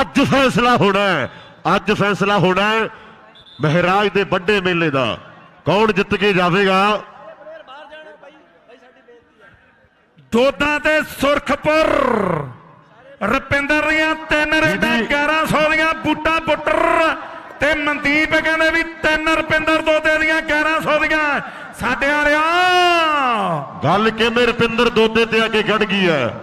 ਅੱਜ ਫੈਸਲਾ ਹੋਣਾ ਹੈ। ਅੱਜ ਫੈਸਲਾ ਹੋਣਾ ਹੈ ਮਹਿਰਾਜ ਦੇ ਵੱਡੇ ਮੇਲੇ ਦਾ। ਕੌਣ ਜਿੱਤ ਕੇ ਜਾਵੇਗਾ? ਦੋਦਾਂ ਤੇ ਸੁਰਖਪੁਰ। ਰਪਿੰਦਰ ਦੀਆਂ ਤਿੰਨ ਰੇਡਾਂ ਜੀ। 1100 ਦੀਆਂ ਬੂਟਾ ਬੁੱਟਰ ਤੇ ਮਨਦੀਪ ਕਹਿੰਦੇ ਵੀ ਤਿੰਨ ਰਪਿੰਦਰ ਦੋਦੇ ਦੀਆਂ 1100 ਦੀਆਂ। ਸਾਡੇ ਵਾਲਿਆ ਗੱਲ ਕਿਵੇਂ ਰੁਪਿੰਦਰ ਦੋਦੇ ਤੇ ਆ ਕੇ ਗੜ ਗਈ ਹੈ?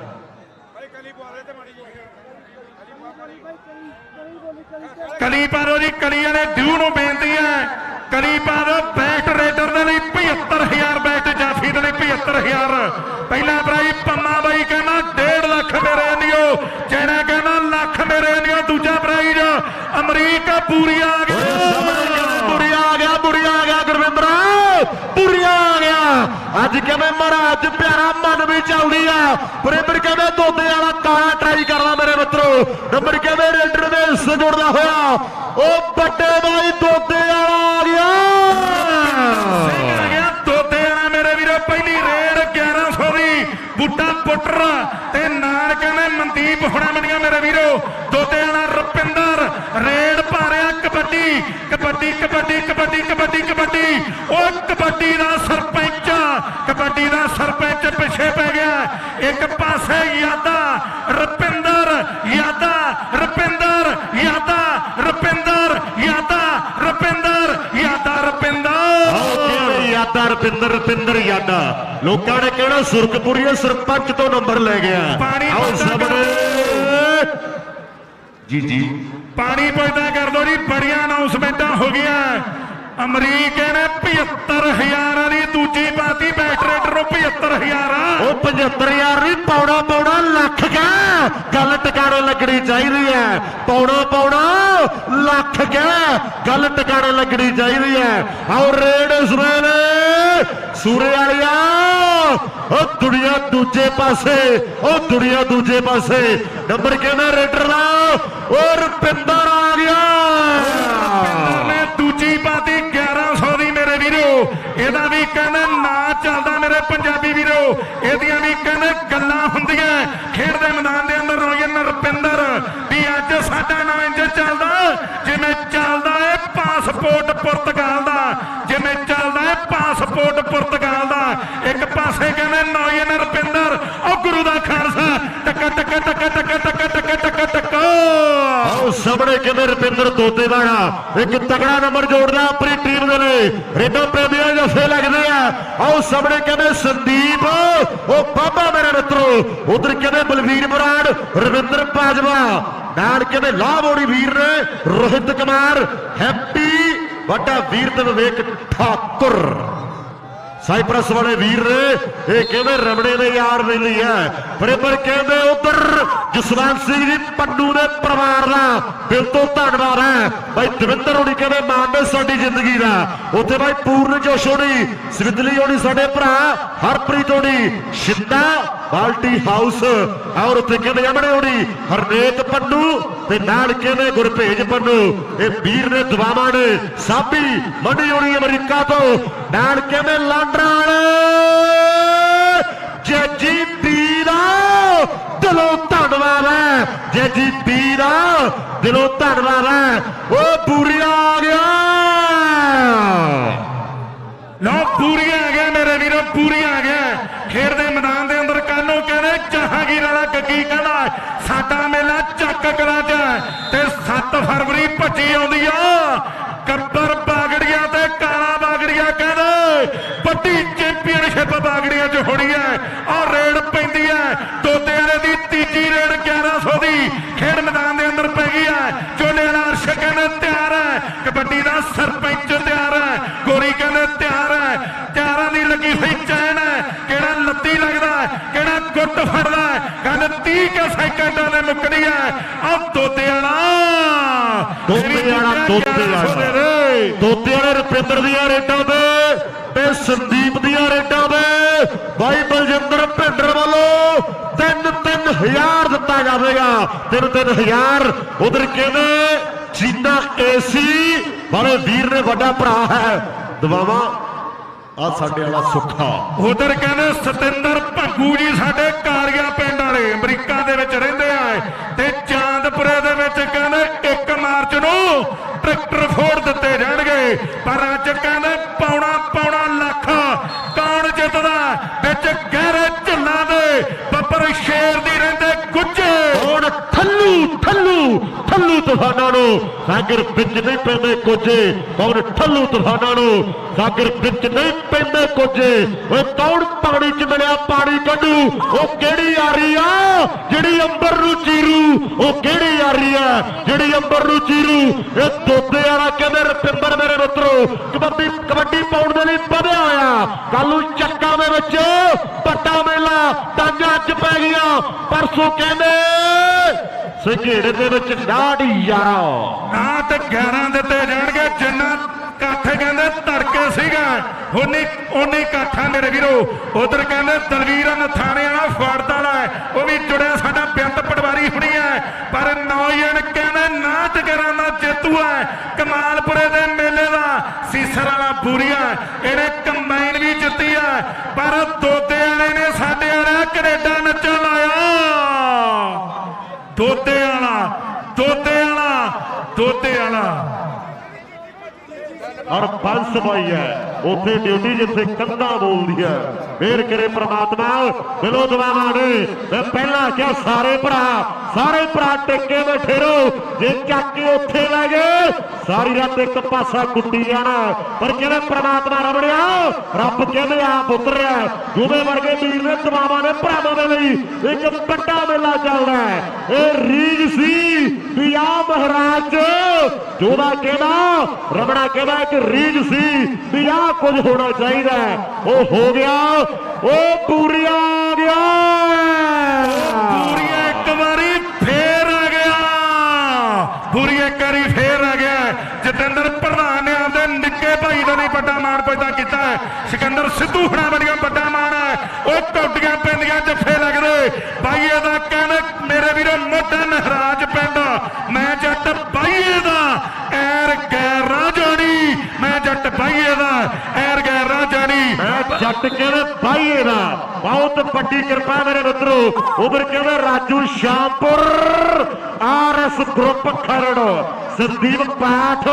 ਕਲੀ ਪਾਰੋ ਜੀ ਕਲੀ ਵਾਲੇ ਡਿਊ ਨੂੰ ਬੇਨਤੀ ਹੈ। ਕਲੀ ਪਾਰੋ ਬੈਸਟ ਰੇਡਰ ਦੇ ਲਈ 75000 ਬੈਸਟ ਜਾਫੀ ਦੇ ਲਈ 75000 ਪਹਿਲਾ ਪ੍ਰਾਈਜ਼ ਪੰਮਾ ਬਾਈ ਕਹਿੰਦਾ 1.5 ਲੱਖ ਮੇਰੇ ਨਿਓ ਚੈਨਾ ਕਹਿੰਦਾ ਲੱਖ ਮੇਰੇ ਨਿਓ, ਦੂਜਾ ਪ੍ਰਾਈਜ਼ ਅਮਰੀਕਾ ਪੂਰੀ ਆ ਗਿਆ। ਬੁੜੀਆ ਆ ਗਿਆ ਬੁੜੀਆ ਆ ਗਿਆ ਗੁਰਵਿੰਦਰ। ਬੁੜੀਆ ਆ ਗਿਆ। ਅੱਜ ਕਿਵੇਂ ਮਹਾਰਾਜ ਪਿਆਰਾ ਮਨ ਵੀ ਚੱਲਦੀ ਆ। ਬਰੇਬਰ ਕਹਿੰਦੇ ਦੋਦੇ ਵਾਲਾ ਕਾਲਾ ਟਰਾਈ ਕਰਦਾ ਮੇਰੇ ਮਿੱਤਰੋ। ਨੰਬਰ ਕਹਿੰਦੇ ਰੇਡਰ ਦੇ ਹਿੱਸੇ ਜੁੜਦਾ ਹੋਇਆ, ਉਹ ਵੱਡੇ ਬਾਈ ਦੋਦੇ ਵਾਲਾ ਆ ਗਿਆ। ਆ ਗਿਆ ਦੋਦੇ ਵਾਲਾ ਮੇਰੇ ਵੀਰੋ, ਪਹਿਲੀ ਰੇਡ 1100 ਦੀ ਬੂਟਾ ਪੁੱਟਰ ਤੇ ਨਾਲ ਕਹਿੰਦੇ ਮਨਦੀਪ ਹੁਣਾ ਮੰਡੀਆਂ ਮੇਰੇ ਵੀਰੋ। ਦੋਦੇ ਵਾਲਾ ਰੁਪਿੰਦਰ, ਰੇਡ ਭਾਰਿਆ ਕਬੱਡੀ ਕਬੱਡੀ ਕਬੱਡੀ ਕਬੱਡੀ ਕਬੱਡੀ ਕਬੱਡੀ। ਉਹ ਕਬੱਡੀ ਦਾ ਸਰਪੰਚ, ਕਬੱਡੀ ਦਾ ਸਰਪੰਚ ਪਿੱਛੇ ਪੈ ਗਿਆ। ਇੱਕ ਪਾਸੇ ਯਾਦਾ ਰਪਿੰਦਰ ਯਾਦਾ ਰੁਪਿੰਦਰ ਯਾਦਾ ਰੁਪਿੰਦਰ ਯਾਦਾ ਰੁਪਿੰਦਰ ਯਾਦਾ ਰੁਪਿੰਦਰ ਆਓ ਕਿਹੜੇ ਯਾਦਾ ਰਪਿੰਦਰ ਰਪਿੰਦਰ ਯਾਦਾ। ਲੋਕਾਂ ਨੇ ਕਹਿਣਾ ਸੁਰਖਪੁਰੀਏ ਸਰਪੰਚ ਤੋਂ ਨੰਬਰ ਲੈ ਗਿਆ? ਪਾਣੀ ਆਓ ਸਾਹਮਣੇ। ਜੀ ਜੀ। ਪਾਣੀ ਪੁੱਛਦਾ ਕਰ ਦੋ ਜੀ ਬੜੀਆਂ ਅਨਾਉਂਸਮੈਂਟਾਂ ਹੋ ਗਈਆਂ। ਅਮਰੀਕ ਨੇ 75000 ਵਾਲੀ ਦੂਜੀ ਪਾਤੀ ਬੈਟਰੇਟਰ ਨੂੰ 75000 ਉਹ 75000 ਨਹੀਂ ਪੌਣਾ ਪੌਣਾ ਲੱਖ ਕਾ। ਗੱਲ ਟਿਕਾਣੇ ਲੱਗਣੀ ਚਾਹੀਦੀ ਹੈ ਪੌਣਾ ਪੌਣਾ ਲੱਖ ਕਾ। ਗੱਲ ਟਿਕਾਣੇ ਲੱਗਣੀ ਚਾਹੀਦੀ ਹੈ ਆਓ ਰੇਡ ਇਸ ਸੂਰੇ ਵਾਲਿਆ, ਉਹ ਦੁਨੀਆ ਦੂਜੇ ਪਾਸੇ, ਉਹ ਦੁਨੀਆ ਦੂਜੇ ਪਾਸੇ। ਨੰਬਰ ਕਿਹਨਾਂ ਰੇਡਰ ਦਾ? ਉਹ ਰੁਪਿੰਦਰ ਆ ਗਿਆ। ਨੇ ਦੂਜੀ ਪਾਤੀ 1100 ਦੀ ਮੇਰੇ ਵੀਰੋ। ਇਹਦਾ ਵੀ ਕਹਿੰਦੇ ਨਾ ਚੱਲਦਾ ਮੇਰੇ ਪੰਜਾਬੀ ਵੀਰੋ। ਇਹਦੀਆਂ ਵੀ ਕਹਿੰਦੇ ਗੱਲਾਂ ਹੁੰਦੀਆਂ ਖੇਡ ਦੇ ਮੈਦਾਨ ਦੇ ਅੰਦਰ ਰੋਇਨ ਰੁਪਿੰਦਰ ਵੀ ਅੱਜ ਸਾਡਾ ਨਾਂ ਇੰਜ ਚੱਲਦਾ, ਜਿਵੇਂ ਚੱਲਦਾ ਏ ਪਾਸਪੋਰਟ ਪੁਰਤਗਾਲ ਦਾ, ਜਿਵੇਂ ਚੱਲਦਾ ਏ ਪਾਸਪੋਰਟ ਪੁਰਤਗਾਲ ਦਾ। ਇੱਕ ਪਾਸੇ ਕਹਿੰਦੇ ਨੌਜਨ ਰੁਪਿੰਦਰ, ਉਹ ਗੁਰੂ ਦਾ ਖਾਲਸਾ। ਟਕ ਟਕ ਟਕ ਟਕ ਟਕ ਟਕ ਟਕ ਟਕ। ਆਓ ਸਾਹਮਣੇ ਕਿਵੇਂ ਰੁਪਿੰਦਰ ਦੋਤੇ ਇੱਕ ਤਗੜਾ ਨੰਬਰ ਜੋੜਦਾ ਆਪਣੀ ਟੀਮ ਦੇ ਲਈ। ਰੇਡੋ ਪ੍ਰੇਮੀਆਂ ਜਫੇ ਲੱਗਦੇ ਆ। ਆਓ ਸਾਹਮਣੇ ਕਹਿੰਦੇ ਸੰਦੀਪ, ਉਹ ਬਾਬਾ ਮੇਰੇ ਮਿੱਤਰੋ। ਉਧਰ ਕਹਿੰਦੇ ਬਲਵੀਰ ਬਰਾੜ ਰਵਿੰਦਰ ਬਾਜਵਾ। ਨਾਲ ਕਹਿੰਦੇ ਲਾਹੌੜੀ ਵੀਰ ਨੇ ਰੋਹਿਤ ਕੁਮਾਰ, ਹੈਪੀ, ਵੱਡਾ ਵੀਰ ਤੇ ਵਿਵੇਕ ਠਾਕੁਰ। ਸਾਈਪ੍ਰਸ ਵਾਲੇ ਵੀਰ ਨੇ ਇਹ ਕਹਿੰਦੇ ਰਮਣੇ ਦੇ ਯਾਰ ਵੇਲੀ ਹੈ। ਬਰੇਬਰ ਕਹਿੰਦੇ ਉਧਰ ਜਸਵੰਤ ਸਿੰਘ ਜੀ, ਪੰਡੂ ਦੇ ਪਰਿਵਾਰ ਦਾ ਦਿਲ ਤੋਂ ਧੰਨਵਾਦ ਹੈ। ਬਾਈ ਦਵਿੰਦਰ ਹੋਣੀ ਕਹਿੰਦੇ ਮਾਣ ਸਾਡੀ ਜ਼ਿੰਦਗੀ ਦਾ। ਉੱਥੇ ਬਾਈ ਪੂਰਨ ਜੋਸ਼ ਹੋਣੀ ਸਵਿਦਲੀ ਹੋਣੀ ਸਾਡੇ ਭਰਾ, ਹਰਪ੍ਰੀਤ ਹੋਣੀ, ਸ਼ਿੰਦਾ ਬਾਲਟੀ ਹਾਊਸ ਔਰ ਉੱਥੇ ਕਹਿੰਦੇ ਅਮਣੇ ਹੋਣੀ? ਹਰਨੇਤ ਪੰਨੂ ਤੇ ਨਾਲ ਕਹਿੰਦੇ ਗੁਰਭੇਜ ਪੰਨੂ? ਇਹ ਵੀਰ ਨੇ ਦੁਆਵਾਂ ਨੇ, ਸਾਬੀ ਮੰਡੀ ਹੋਣੀ ਅਮਰੀਕਾ ਤੋਂ। ਨਾਲ ਕਹਿੰਦੇ ਲਾਂਡਰਾ ਵਾਲੇ ਜੱਜੀ ਵੀਰਾ ਦਿਲੋਂ ਧੰਨਵਾਦ ਹੈ ਜੱਜੀ ਵੀਰਾ ਦਿਲੋਂ ਧੰਨਵਾਦ ਹੈ, ਉਹ ਪੂਰੀਆ ਆ ਗਿਆ। ਲਓ ਪੂਰੀ ਆ ਗਿਆ ਮੇਰੇ ਵੀਰੋ ਪੂਰੀ ਆ ਗਿਆ। ਖੇਡ ਦੇ ਮੈਦਾਨ ਦੇ ਅੰਦਰ ਕਾਨੂੰ ਕਹਿੰਦੇ ਜਹਾਂਗੀਰ ਵਾਲਾ ਕਹਿੰਦਾ? ਸਾਡਾ ਮੇਲਾ ਚੱਕ ਕਲਾ ਚ ਤੇ 7 ਫਰਵਰੀ ਭੱਜੀ ਆਉਂਦੀ ਆ। ਕੱਬਰ ਬਾਗੜੀਆਂ ਤੇ ਕਾਲਾ ਬਾਗੜੀਆਂ ਕਹਿੰਦੇ, ਵੱਡੀ ਚੈਂਪੀਅਨਸ਼ਿਪ ਬਾਗੜੀਆਂ ਚ ਹੋਣੀ ਹੈ ਆ ਰੇਡ ਪੈਂਦੀ ਹੈ ਤੋਤੇ ਵਾਲੇ ਦੀ ਤੀਜੀ ਰੇਡ 1100 ਦੀ ਖੇਡ ਮੈਦਾਨ ਦੇ ਅੰਦਰ ਪੈ ਗਈ ਹੈ ਚੋਲੇ ਵਾਲਾ ਅਰਸ਼ ਕਹਿੰਦੇ, ਤਿਆਰ ਹੈ ਕਬੱਡੀ ਦਾ ਸਰਪੰਚ ਤਿਆਰ ਹੈ ਗੋਰੀ ਕਹਿੰਦੇ, ਤਿਆਰ ਹੈ ਤਿਆਰਾਂ ਦੀ ਲੱਗੀ ਹੋਈ ਚੈਨ ਹੈ ਕਿਹੜਾ ਲੱਤੀ ਲੱਗਦਾ, ਕਿਹੜਾ ਗੁੱਟ ਫੜਦਾ ਹੈ। ਕਹਿੰਦੇ 30 ਕੇ ਸੈਕਿੰਡਾਂ ਦੇ ਮੁੱਕਣੀ ਹੈ। ਆ ਤੋਤੇ ਵਾਲਾ। ਦੋਤੇ ਵਾਲਾ ਦੋਤੇ ਵਾਲਾ। ਦੋਤੇ ਵਾਲੇ ਰੁਪਿੰਦਰ ਦੀਆਂ ਰੇਡਾਂ ਦੇ ਤੇ ਸੰਦੀਪ ਦੀਆਂ ਰੇਡਾਂ ਦੇ ਬਾਈ ਬਲਜਿੰਦਰ ਭਿੰਡਰ ਵੱਲੋਂ ਤਿੰਨ ਤਿੰਨ ਹਜ਼ਾਰ ਦਿੱਤਾ ਜਾਵੇਗਾ। ਤਿੰਨ ਤਿੰਨ ਹਜ਼ਾਰ ਉਧਰ ਕਹਿੰਦੇ? ਜੀਤਾ ਏਸੀ। ਵਾਲੇ ਵੀਰ ਨੇ ਵੱਡਾ ਭਰਾ ਹੈ। ਦਵਾਵਾ ਆ ਸਾਡੇ ਵਾਲਾ ਸੁੱਖਾ। ਉਧਰ ਕਹਿੰਦੇ ਸਤਿੰਦਰ ਭੰਗੂ ਜੀ ਸਾਡੇ ਕਾਰਿਆ ਪਿੰਡ ਵਾਲੇ ਅਮਰੀਕਾ ਦੇ ਵਿੱਚ ਰਹਿੰਦੇ ਆ ਤੇ ਚਾਂਦਪੁਰੇ ਦੇ ਵਿੱਚ ਕਹਿੰਦੇ 1 ਮਾਰਚ ਨੂੰ ਟਰੈਕਟਰ ਫੋੜ ਦਿੱਤੇ ਜਾਣਗੇ। ਪਰ ਅੱਜ ਕਹਿੰਦੇ ਪੌਣਾ ਪੌਣਾ ਲੱਖ ਕੌਣ ਜਿੱਤਦਾ? ਵਿੱਚ ਗਹਿਰੇ ਝੁੱਲਾਂ ਦੇ ਬੱਪਰ ਸ਼ੇਰ ਠੱਲੂ ਠੱਲੂ ਠੱਲੂ ਤੂਫਾਨਾਂ ਨੂੰ ਸਾਗਰ ਵਿੱਚ ਨਹੀਂ ਪੈਂਦੇ ਕੋਜੇ ਕੌਣ ਠੱਲੂ ਤੂਫਾਨਾਂ ਨੂੰ ਸਾਗਰ ਵਿੱਚ ਨਹੀਂ ਪੈਂਦੇ ਕੋਜੇ ਓਏ ਕੌਣ ਪਾਣੀ ਚ ਮਿਲਿਆ ਪਾਣੀ ਕੱਢੂ? ਉਹ ਕਿਹੜੀ ਯਾਰੀ ਆ ਜਿਹੜੀ ਅੰਬਰ ਨੂੰ ਚੀਰੂ? ਉਹ ਕਿਹੜੀ ਯਾਰੀ ਆ ਜਿਹੜੀ ਅੰਬਰ ਨੂੰ ਚੀਰੂ? ਇਹ ਦੋਤੇ ਵਾਲਾ ਕਹਿੰਦੇ ਰਪਿੰਦਰ ਮੇਰੇ ਮਿੱਤਰੋ, ਕਬੱਡੀ ਕਬੱਡੀ ਪਾਉਣ ਦੇ ਲਈ ਵਧਿਆ ਹੋਇਆ। ਕੱਲ ਨੂੰ ਚੱਕਾਂ ਦੇ ਵਿੱਚ ਪੱਟਾ ਮੇਲਾ ਟਾਂਜਾਂ ਚ ਪੈ ਗਿਆ। ਪਰਸੋਂ ਕਹਿੰਦੇ ਸੰਘੇੜੇ ਦੇ ਵਿੱਚ ਡਾਢੀ ਯਾਰਾ। ਨਾ ਤੇ 11 ਦਿੱਤੇ ਜਾਣਗੇ, ਜਿੰਨਾ ਇਕੱਠ ਕਹਿੰਦੇ ਧੜਕੇ ਸੀਗਾ। ਉਨੀ ਉਨੀ ਇਕੱਠਾ ਮੇਰੇ ਵੀਰੋ। ਉਧਰ ਕਹਿੰਦੇ ਦਲਵੀਰ ਨਥਾਣੇ ਵਾਲਾ ਫੜਦਾ ਉਹ ਵੀ ਜੁੜਿਆ ਸਾਡਾ ਬਿੰਦ ਪਟਵਾਰੀ ਹੁਣੀ ਹੈ। ਪਰ ਨੌਜਣ ਕਹਿੰਦੇ ਨਾਟ ਕਰਾਂ ਦਾ ਜੇਤੂ ਹੈ। ਕਮਾਲਪੁਰੇ ਦੇ ਮੇਲੇ ਦਾ ਸੀਸਰ ਵਾਲਾ ਬੂਰੀਆ। ਇਹਨੇ ਕੰਬਾਈਨ ਵੀ ਜਿੱਤੀ ਹੈ ਪਰ ਦੋਦੇ ਵਾਲੇ ਨੇ ਸਾਡੇ ਵਾਲਾ ਕੈਨੇਡਾ ਨੱਚਣ ਲਾਇਆ ਦੋਤੇ ਵਾਲਾ ਦੋਤੇ ਵਾਲਾ ਦੋਤੇ ਵਾਲਾ। ਔਰ ਬੰਸ ਬਾਈ ਹੈ। ਉੱਥੇ ਡਿਊਟੀ ਜਿੱਥੇ ਕੰਧਾਂ ਬੋਲਦੀ ਹੈ। ਫੇਰ ਕਰੇ ਪ੍ਰਮਾਤਮਾ ਦਿਲੋਂ ਦੁਆਵਾਂ ਨੇ। ਮੈਂ ਪਹਿਲਾਂ ਕਿਹਾ, ਸਾਰੇ ਭਰਾ ਸਾਰੇ ਭਰਾ ਟਿੱਕੇ ਬੈਠੇ ਰਹੋ। ਜੇ ਚੱਕ ਕੇ ਉੱਥੇ ਲੈ ਗਏ, ਸਾਰੀ ਰਾਤ ਇੱਕ ਪਾਸਾ ਕੁੱਟੀ ਜਾਣਾ। ਪਰ ਕਹਿੰਦੇ, ਪ੍ਰਮਾਤਮਾ ਰਬੜਿਆ, ਰੱਬ ਕਹਿੰਦੇ ਆਪ ਉਤਰਿਆ ਜੂਵੇ ਵਰਗੇ ਵੀਰ ਨੇ ਦੁਆਵਾਂ ਨੇ, ਭਰਾਵਾਂ ਦੇ ਲਈ ਇੱਕ ਵੱਡਾ ਮੇਲਾ ਚੱਲਦਾ ਇਹ ਰੀਜ ਸੀ ਵੀ ਆ ਮਹਾਰਾਜ ਜੋਦਾ ਕਹਿੰਦਾ ਰਬੜਾ ਕਹਿੰਦਾ ਇੱਕ ਰੀਜ ਸੀ ਵੀ ਆ ਕੁਝ ਹੋਣਾ ਚਾਹੀਦਾ ਉਹ ਹੋ ਗਿਆ। ਉਹ ਪੂਰੀਆ ਆ ਗਿਆ। ਪੂਰੀਆ ਇੱਕ ਵਾਰੀ ਫੇਰ ਆ ਗਿਆ। ਪੂਰੀਆ ਇੱਕ ਵਾਰੀ ਫੇਰ ਆ ਗਿਆ। ਜਤਿੰਦਰ ਪ੍ਰਧਾਨ ਨੇ ਆਪਦੇ ਨਿੱਕੇ ਭਾਈ ਦਾ ਨਹੀਂ ਵੱਡਾ ਮਾਣ ਪੈਦਾ ਕੀਤਾ ਹੈ। ਸਿਕੰਦਰ ਸਿੱਧੂ ਹੁਣਾਂ ਵੱਡੀਆਂ ਵੱਡਾ ਮਾਣ ਹੈ। ਉਹ ਕੌਡੀਆਂ ਪੈਂਦੀਆਂ ਜੱਫੇ ਲੱਗਦੇ। ਬਾਈਏ ਦਾ ਕਹਿਣਾ, ਮੇਰੇ ਵੀਰੋ, ਮੋਢਾ ਨਹਰਾਜ ਪਿੰਡ। ਮੈਂ ਜੱਟ ਬਾਈ ਦਾ ਐਰ ਗੈਰ ਰਾਜਾਨੀ ਮੈਂ ਜੱਟ ਬਾਈਏ ਦਾ ਐਰ ਗੈਰ ਰਾਜਾਨੀ ਮੈਂ ਜੱਟ ਕਹਿੰਦੇ ਬਾਈਏ ਦਾ ਬਹੁਤ ਵੱਡੀ ਕਿਰਪਾ ਮੇਰੇ ਮਿੱਤਰੋ। ਉਧਰ ਕਹਿੰਦਾ ਰਾਜੂ ਸ਼ਾਮਪੁਰ ਆਰਐਸ ਗਰੁੱਪ ਖਰੜ, ਸੰਦੀਪ ਪਾਠ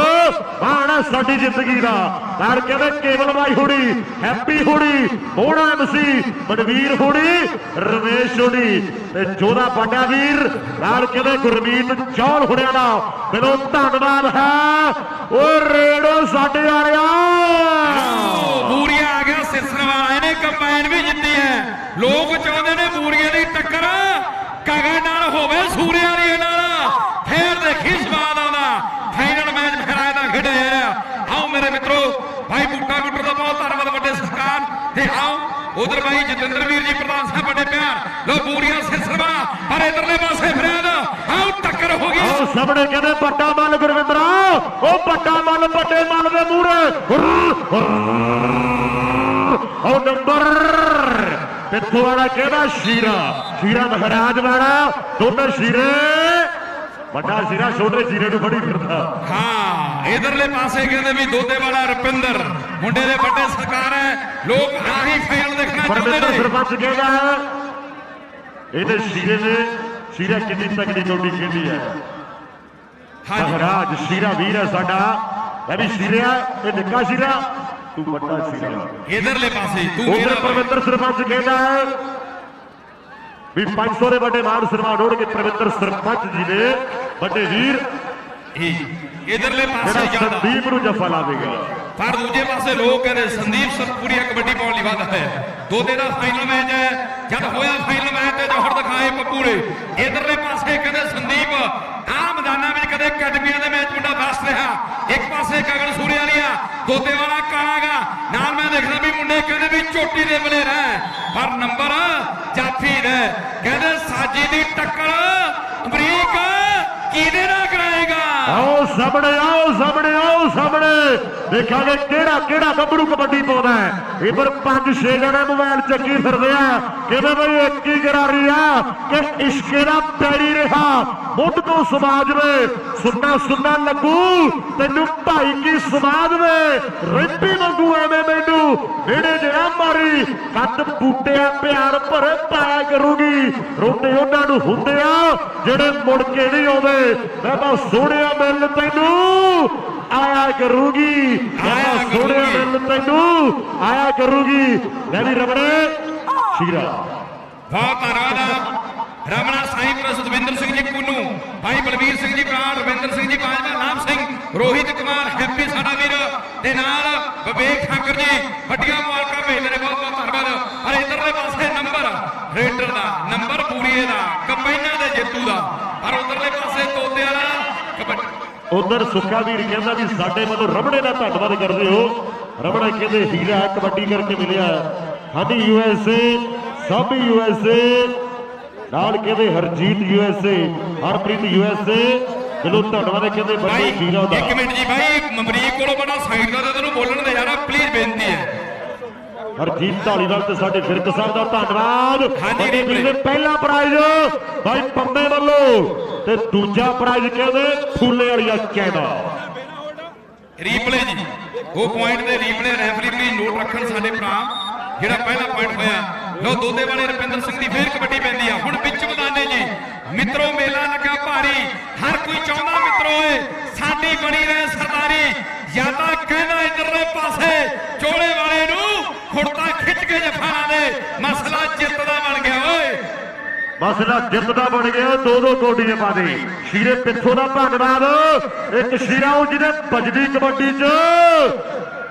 ਬਾਣਾ ਸਾਡੀ ਜ਼ਿੰਦਗੀ ਦਾ। ਨਾਲ ਕਹਿੰਦੇ ਕੇਵਲ ਬਾਈ ਹੁੜੀ ਹੈਪੀ ਹੁੜੀ ਹੋਣਾ ਐਮਸੀ ਬੜਵੀਰ ਹੁੜੀ ਰਮੇਸ਼ ਹੁੜੀ ਤੇ ਜੋਦਾ ਵੱਡਾ ਵੀਰ। ਨਾਲ ਕਹਿੰਦੇ ਗੁਰਮੀਤ ਚੌਲ ਹੁੜਿਆਂ ਦਾ। ਮੈਨੂੰ ਧੰਨਵਾਦ ਹੈ। ਉਹ ਰੇੜੋ ਸਾਡੇ ਆ ਰਿਹਾ ਸਿਸਰ ਵਾਲਾ ਇਹਨੇ ਕੰਬਾਈਨ ਵੀ ਜਿੱਤੀ ਹੈ। ਲੋਕ ਚਾਹੁੰਦੇ ਨੇ ਬੂਰੀਏ ਦੀ ਟੱਕਰ। ਕਗਾ ਨਾਲ ਹੋਵੇ ਸੂਰਿਆ ਵਾਲੀ ਨਾਲ। ਫੇਰ ਦੇਖੀ ਸਵਾਦ ਆਉਂਦਾ। ਫਾਈਨਲ ਮੈਚ ਖਰਾਏ ਦਾ ਖੇਡਿਆ ਜਾ ਰਿਹਾ ਆਓ ਮੇਰੇ ਮਿੱਤਰੋ, ਭਾਈ ਬੂਟਾ ਗੁੱਟਰ ਦਾ ਬਹੁਤ ਧੰਨਵਾਦ, ਵੱਡੇ ਸਤਿਕਾਰ ਤੇ ਆਓ। ਉਧਰ ਭਾਈ ਜਤਿੰਦਰ ਵੀਰ ਜੀ, ਪ੍ਰਧਾਨ ਸਾਹਿਬ, ਵੱਡੇ ਪਿਆਰ। ਲੋ ਬੂਰੀਆ ਸਿਸਰ ਪਰ ਇਧਰਲੇ ਪਾਸੇ ਫਰਿਆਦ। ਆਓ, ਟੱਕਰ ਹੋ ਗਈ। ਉਹ ਸਾਹਮਣੇ ਕਹਿੰਦੇ ਵੱਡਾ ਮੱਲ ਗੁਰਵਿੰਦਰਾ। ਉਹ ਵੱਡਾ ਮੱਲ ਵੱਡੇ ਮੱਲ ਦੇ ਮੂਹਰੇ ਉਹ ਨੰਬਰ ਪਿੱਥੋਂ ਵਾਲਾ ਕਹਿੰਦਾ ਸ਼ੀਰਾ? ਸ਼ੀਰਾ ਮਹਾਰਾਜ ਵਾਲਾ ਦੋਨੇ ਸ਼ੀਰੇ। ਵੱਡਾ ਸ਼ੀਰਾ ਛੋਟੇ ਸ਼ੀਰੇ ਨੂੰ ਫੜੀ ਫਿਰਦਾ। ਹਾਂ ਇਧਰਲੇ ਪਾਸੇ ਕਹਿੰਦੇ ਵੀ ਦੋਦੇ ਵਾਲਾ ਰੁਪਿੰਦਰ ਮੁੰਡੇ ਦੇ ਵੱਡੇ ਸਰਕਾਰ ਹੈ ਲੋਕ ਆਹੀ ਫਾਈਨਲ ਦੇਖਣਾ ਚਾਹੁੰਦੇ ਨੇ। ਸਰਪੰਚ ਕਹਿੰਦਾ ਇਹਦੇ ਸ਼ੀਰੇ ਨੇ ਸ਼ੀਰਾ ਕਿੰਨੀ ਤਕੜੀ ਕੌਡੀ ਖੇਡੀ ਹੈ। ਮਹਾਰਾਜ ਸ਼ੀਰਾ ਵੀਰ ਹੈ ਸਾਡਾ ਮੈਂ ਵੀ ਸ਼ੀਰਿਆ ਇਹ ਨਿੱਕਾ ਸ਼ੀਰਾ। ਤੂੰ ਵੱਡਾ ਸ਼ੀਰਾ ਇਧਰਲੇ ਪਾਸੇ ਤੂੰ ਉਧਰ ਮੇਰਾ ਪਰਵਿੰਦਰ ਸਰਪੰਚ ਕਹਿੰਦਾ ਹੈ ਵੀ 500 ਦੇ ਵੱਡੇ ਮਾਨ ਸਨਮਾਨ ਹੋਣ ਕੇ ਪਰਵਿੰਦਰ ਸਰਪੰਚ ਜੀ ਦੇ ਵੱਡੇ ਵੀਰ। ਇਧਰਲੇ ਪਾਸੇ ਜਾਂਦਾ। ਸੰਦੀਪ ਨੂੰ ਜੱਫਾ ਲਾਵੇਗਾ ਪਰ ਦੂਜੇ ਪਾਸੇ ਲੋਕ ਕਹਿੰਦੇ ਸੰਦੀਪ ਸਰਪੂਰੀਆ ਕਬੱਡੀ ਪਾਉਣ ਲਈ ਵਾਦਾ ਹੈ। ਦੋਦੇ ਦਾ ਫਾਈਨਲ ਮੈਚ ਹੈ। ਜਦ ਹੋਇਆ ਫਾਈਨਲ ਮੈਚ ਤੇ ਜੋਹਰ ਦਿਖਾਏ ਪੱਪੂ ਨੇ ਇਧਰਲੇ ਪਾਸੇ ਕਹਿੰਦੇ ਸੰਦੀਪ ਆਹ ਮੈਦਾਨਾਂ ਵਿੱਚ ਕਦੇ ਅਕੈਡਮੀਆਂ ਦੇ ਮੈਚ ਮੁੰਡਾ ਬਸ ਰਿਹਾ। ਇੱਕ ਪਾਸੇ ਗਗਨ ਸੂਰੇ ਵਾਲੀਆ ਦੋਦੇ ਵਾਲਾ ਕਾਲਾਗਾ ਨਾਲ ਮੈਂ ਦੇਖਦਾ ਵੀ ਮੁੰਡੇ ਕਹਿੰਦੇ ਵੀ ਚੋਟੀ ਦੇ ਬਲੇ ਪਰ ਨੰਬਰ ਜਾਫੀ ਨੇ। ਕਹਿੰਦੇ ਸਾਜੀ ਦੀ ਟੱਕਰ, ਅਮਰੀਕ ਕਿਹਦੇ ਨਾਲ ਕਰਾਏਗਾ? ਆਓ ਸਾਹਮਣੇ ਆਓ ਸਾਹਮਣੇ ਆਓ ਸਾਹਮਣੇ। ਦੇਖਾਂਗੇ ਕਿਹੜਾ ਕਿਹੜਾ ਗੱਭਰੂ ਕਬੱਡੀ ਪਾਉਂਦਾ ਹੈ। ਇਧਰ ਪੰਜ, ਛੇ ਜਣੇ ਮੋਬਾਈਲ ਚੱਕੀ ਫਿਰਦੇ ਆ। ਜਿਵੇਂ ਬਈ ਇੱਕ ਹੀ ਗਰਾਰੀ ਆ ਕਿ ਇਸ਼ਕੇ ਦਾ ਪੈਰੀ ਰਿਹਾ। ਮੁੱਢ ਤੋਂ ਸਮਾਜ ਵੇ ਸੁਣਨਾ ਸੁਣਨਾ ਲੱਗੂ, ਤੈਨੂੰ ਭਾਈ ਕੀ ਸਮਾਦ ਵੇ? ਰਿੰਪੀ ਵਾਂਗੂ ਐਵੇਂ ਮੈਨੂੰ ਨੇੜੇ ਜਿਹੜਾ ਮਾਰੀ, ਕੱਦ ਬੂਟਿਆ ਪਿਆਰ ਭਰੇ ਪਾਇਆ ਕਰੂਗੀ। ਰੋਂਦੇ ਉਹਨਾਂ ਨੂੰ ਹੁੰਦੇ ਆ, ਜਿਹੜੇ ਮੁੜ ਕੇ ਨਹੀਂ ਆਉਂਦੇ। ਮੈਂ ਬਸ ਸੋਹਣਿਆ ਮਿਲ ਤੈਨੂੰ ਆਇਆ ਕਰੂਗੀ। ਮੈਂ ਆਇਆ ਬਸ ਸੋਹਣਿਆ ਮਿਲ ਤੈਨੂੰ ਆਇਆ ਕਰੂਗੀ। ਲੈ ਵੀ ਰਬੜੇ ਬਹੁਤ ਧੰਨਵਾਦ ਆ। ਰਮਣਾ ਸਾਈਂ ਪ੍ਰਸ ਦਵਿੰਦਰ ਸਿੰਘ ਜੀ ਕੁੰਨੂ ਭਾਈ ਬਲਵੀਰ ਸਿੰਘ ਜੀ ਪ੍ਰਾਣ ਰਵਿੰਦਰ ਸਿੰਘ ਜੀ ਬਾਜਵਾ ਨਾਮ ਸਿੰਘ ਰੋਹਿਤ ਕੁਮਾਰ ਹੈਪੀ ਸਾਡਾ ਵੀਰ। ਤੇ ਨਾਲ ਵਿਵੇਕ ਠਾਕਰ ਜੀ ਵੱਡੀਆਂ ਮੁਬਾਰਕਾਂ ਭੇਜਦੇ ਨੇ ਬਹੁਤ ਬਹੁਤ ਧੰਨਵਾਦ। ਪਰ ਇਧਰਲੇ ਪਾਸੇ ਨੰਬਰ ਰੇਡਰ ਦਾ ਨੰਬਰ ਪੂਰੀਏ ਦਾ ਕੰਪਾਈਨਾਂ ਦੇ ਜੇਤੂ ਦਾ। ਪਰ ਉਧਰਲੇ ਪਾਸੇ ਤੋਤੇ ਵਾਲਾ ਕਬੱਡੀ ਉਧਰ ਸੁੱਖਾ ਵੀਰ ਕਹਿੰਦਾ ਵੀ ਸਾਡੇ ਵੱਲੋਂ ਰਬੜੇ ਦਾ ਧੰਨਵਾਦ ਕਰਦੇ ਹੋ। ਰਬੜਾ ਕਹਿੰਦੇ ਹੀਰਾ ਕਬੱਡੀ ਕਰਕੇ ਮਿਲਿਆ। ਹਾਂਜੀ ਯੂਐਸਏ ਸਭ ਯੂਐਸਏ ਨਾਲ ਕਹਿੰਦੇ ਹਰਜੀਤ ਯੂਐਸਏ ਹਰਪ੍ਰੀਤ ਯੂਐਸਏ ਦਿਲੋਂ ਧੰਨਵਾਦ ਕਹਿੰਦੇ ਭਾਈ ਹੀਰਾ ਦਾ ਇੱਕ ਮਿੰਟ ਜੀ ਭਾਈ ਮਮਰੀਕ ਕੋਲੋਂ ਬੜਾ ਸਾਈਡ ਦਾ ਤੇ ਤੈਨੂੰ ਬੋਲਣ ਦੇ ਯਾਰਾ ਪਲੀਜ਼ ਬੇਨਤੀ ਹੈ। ਹਰਜੀਤ ਢਾਲੀਵਾਲ ਤੇ ਸਾਡੇ ਫਿਰਕ ਸਾਹਿਬ ਦਾ ਧੰਨਵਾਦ। ਹਾਂਜੀ, ਵੀਰ। ਵੀਰੇ। ਪਹਿਲਾ ਪ੍ਰਾਈਜ਼ ਭਾਈ ਪੰਮੇ ਵੱਲੋਂ। ਤੇ ਦੂਜਾ ਪ੍ਰਾਈਜ਼ ਕਹਿੰਦੇ ਫੁੱਲੇ ਵਾਲੀਆ ਕਹਿੰਦਾ ਰੀਪਲੇ ਜੀ ਉਹ ਪੁਆਇੰਟ ਦੇ ਰੀਪਲੇ ਰੈਫਰੀ ਪਲੀਜ਼ ਨੋਟ ਰੱਖਣ ਸਾਡੇ ਭਰਾ। ਜਿਹੜਾ ਪਹਿਲਾ ਪੁਆਇੰਟ ਹੋਇਆ ਲੋ ਦੋਦੇ ਵਾਲੇ ਰੁਪਿੰਦਰ ਸਿੰਘ ਦੀ ਫੇਰ ਕਬੱਡੀ ਪੈਂਦੀ ਆ। ਹੁਣ ਵਿੱਚ ਮੈਦਾਨੇ ਜੀ। ਮਿੱਤਰੋ, ਮੇਲਾ ਲੱਗਾ ਭਾਰੀ। ਹਰ ਕੋਈ ਚਾਹੁੰਦਾ ਮਿੱਤਰੋ ਏ, ਸਾਡੀ ਬਣੀ ਰਹੇ ਸਰਦਾਰੀ। ਜਾਂ ਤਾਂ ਕਹਿੰਦਾ ਇਧਰਲੇ ਪਾਸੇ, ਚੋਲੇ ਵਾਲੇ ਨੂੰ ਖੁਰਤਾ ਖਿੱਚ ਕੇ ਜਫਾਂ ਦੇ। ਮਸਲਾ ਜਿੱਤ ਦਾ ਬਣ ਗਿਆ, ਓਏ। ਜਿੱਤ ਦਾ ਬਣ ਗਿਆ ਦੋ ਦੋ ਪਾ ਦੇ। ਸ਼ੀਰੇ ਪਿੱਥੋਂ ਦਾ ਧੰਨਵਾਦ। ਇੱਕ ਸ਼ੀਰਾ ਉਹ ਜਿਹਨੇ ਭਜਦੀ ਕਬੱਡੀ 'ਚ।